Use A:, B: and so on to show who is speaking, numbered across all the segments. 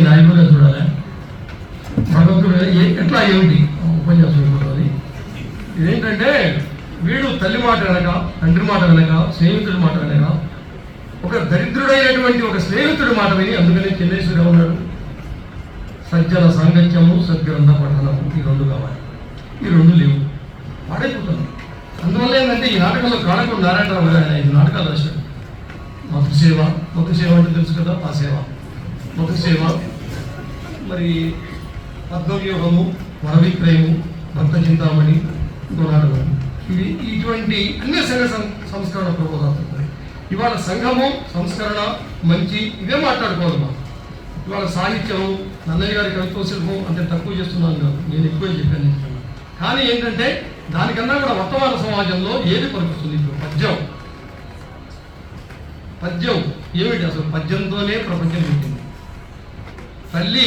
A: నాయకులుగా చూడాలి. భగవంతుడు ఎట్లా ఏమిటి? ఉపన్యాసం అయిపోతుంది ఇదేంటంటే వీడు తల్లి మాట వెనక తండ్రి మాట వెనక స్నేహితుడి మాట వెనక ఒక దరిద్రుడైనటువంటి ఒక స్నేహితుడి మాట విని అందుకనే చెన్నేశ్వరి ఉన్నాడు సజ్జన సాంగత్యము సద్గ్రంథ పఠనము ఈ రెండు కావాలి. ఈ రెండు లేవు. పాడైపోతుంది అందువల్ల ఏంటంటే ఈ నాటకంలో కాళకుడు నారాయణరావు గారు ఆయన ఐదు నాటకాలు రాశాడు మధు సేవ మధు సేవ అంటే తెలుసు కదా ఆ సేవ. మధు మరి పద్మవ్యూహము వరవిక్రయము భక్త చింతామణి ఇంకో నాటకం ఇవి ఇటువంటి అన్ని సంఘ సం- సంస్కరణ ప్రబోధాలు. ఇవాళ సంఘము సంస్కరణ మంచి ఇవే మాట్లాడుకోవాలి మనం. ఇవాళ సాహిత్యము నన్నయ్య గారి కవిత్వ శిల్పం అంటే తక్కువ చేస్తున్నాను కాదు. నేను ఎక్కువ చెప్పాను కానీ ఏంటంటే దానికన్నా కూడా వర్తమాన సమాజంలో ఏది పలుకుతుంది ఇప్పుడు పద్యం. పద్యం ఏమిటి అసలు? పద్యంతోనే ప్రపంచం పెట్టింది తల్లి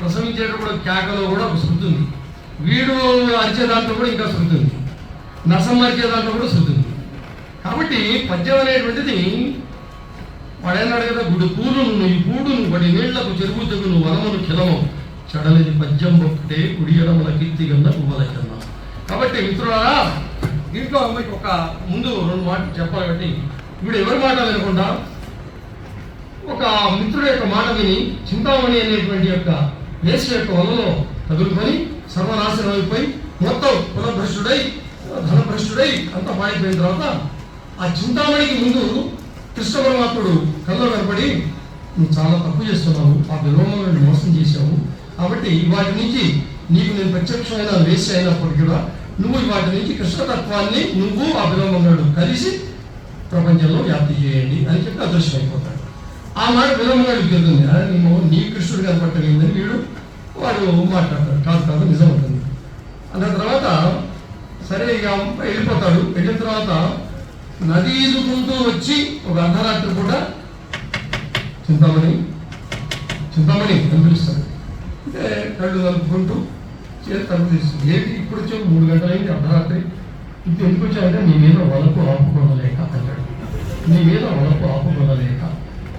A: ప్రసవించేటప్పుడు కేకలో కూడా ఒక శృతి ఉంది వీడు అరిచే దాంట్లో కూడా ఇంకా శృతి ఉంది నసం అరిచే దాంట్లో కూడా శృతి ఉంది కాబట్టి పద్యం అనేటువంటిది వాడేనాడు కదా గుడి పూలు నువ్వు ఈ పూడును వాడి నీళ్ళకు చెరువు నువ్వు వనమును కిలము. చెడలిది పద్యం ఒక్కటే కుడి ఎడమల కీర్తి కన్నా పువ్వల కన్నా కాబట్టి మిత్రులారా దీంట్లో మీకు ఒక ముందు రెండు మాటలు చెప్పాలి కాబట్టి ఇప్పుడు ఎవరి మాట వినకుండా ఒక మిత్రుడు యొక్క మాట విని చింతామణి అనేటువంటి యొక్క వేసు యొక్క వలలో తగులుకొని సర్వనాశనం అయిపోయి మొత్తం కులభ్రష్టుడై ధనభ్రష్టుడై అంతా మాడిపోయిన తర్వాత ఆ చింతామణికి ముందు కృష్ణ పరమాత్ముడు కల్లో కనపడి నువ్వు చాలా తప్పు చేస్తున్నావు ఆ విలోమాలను మోసం చేశావు. కాబట్టి వాటి నుంచి నీకు నేను ప్రత్యక్షమైన వేసి అయినప్పటికీ కూడా నువ్వు వాటి నుంచి కృష్ణతత్వాన్ని నువ్వు ఆ విలోమంగాడు కలిసి ప్రపంచంలో వ్యాప్తి చేయండి అని చెప్పి అదృష్టం అయిపోతాడు ఆ మాట విలోమంగాడు తెలుతుంది "అరే, నేను నీ కృష్ణుడు కనపట్టలేదని వీడు వాడు మాట్లాడతాడు. కాదు కాదు నిజం ఉంటుంది అన్న తర్వాత సరే ఇక వెళ్ళిపోతాడు. వెళ్ళిన తర్వాత నది ఈదుకుంటూ వచ్చి ఒక అర్ధరాత్రి కూడా చింతామణి చింతామణి అని పిలుస్తాడు. అంటే కళ్ళు కలుపుకుంటూ చేతి తలుపు తీస్తుంది. ఏంటి? ఇప్పుడు వచ్చావు మూడు గంటలైంది అర్ధరాత్రి. ఇది ఎందుకు వచ్చావంటే నీ మీద వలపు ఆపుకోనలేక అంటాడు నీ మీద వలపు ఆపుకోనలేక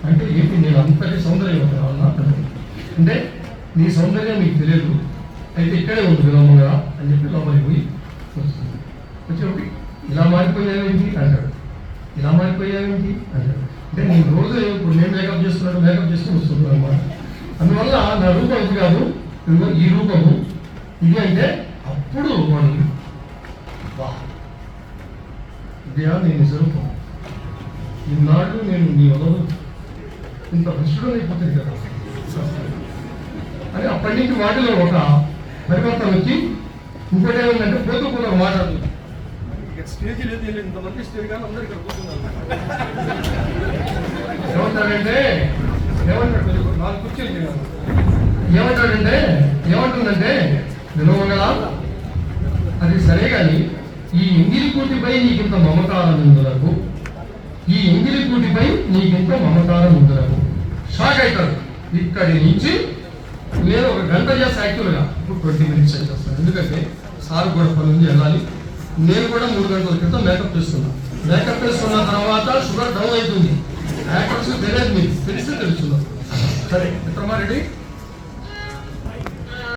A: అంటే ఏంటి నేను అంతటి సౌందర్యవంతున్నా అంటాడు అంటే నీ సౌందర్యం నీకు తెలియదు. అయితే ఇక్కడే ఉంది విలోమంగా అని చెప్పి లోపలికి పోయి వస్తుంది. వచ్చేప్పుడు ఇలా మారిపోయావేంటి అంటాడు. ఇలా మారిపోయావేంటి అంటాడు. అంటే నేను రోజు ఇప్పుడు నేను మేకప్ చేస్తున్నాడు మేకప్ చేస్తూ వస్తున్నాను అనమాట అందువల్ల నా రూపం ఇది కాదు. ఈ రూపము. ఇది అంటే అప్పుడు మనం వా. ఇదే నేను స్వరూపం ఈనాడు నేను నీ వదలు ఇంత భ్రష్టుడు అయిపోతుంది కదా అని అప్పటి నుంచి వాటిలో ఒక పరివర్తన వచ్చి ఇంకోటి ఏమైందంటే పోతూ కూడా. ఇక స్టేజ్ లేదు ఇంతమంది స్టేజ్ కానీ అందరు ఇక్కడ కూర్చున్నారు. ఏమంటాడంటే ఏమంటాడు తెలియదు, నాలుగు కుర్చీలు ఏమంటాడంటే ఏమంటుందంటే విలువగల అది సరే కానీ ఈ ఎంగిలి కూటిపై నీకింత మమకారం ఉందులకు ఈ ఎంగిలి కూటిపై షాక్ అవుతాడు ఇక్కడి నుంచి నేను ఒక గంట చేస్తే యాక్చువల్గా ఇప్పుడు ట్వంటీ మినిట్స్ చేస్తాను. ఎందుకంటే సార్ కూడా పని ఉంది వెళ్ళాలి. నేను కూడా మూడు గంటల క్రితం మేకప్ చేస్తున్నాను మేకప్ చేసుకున్న తర్వాత షుగర్ డౌన్ అవుతుంది యాక్టర్స్ తెలియదు మీకు. తెలిస్తే తెలుస్తున్నాను సరే విక్రమారెడ్డి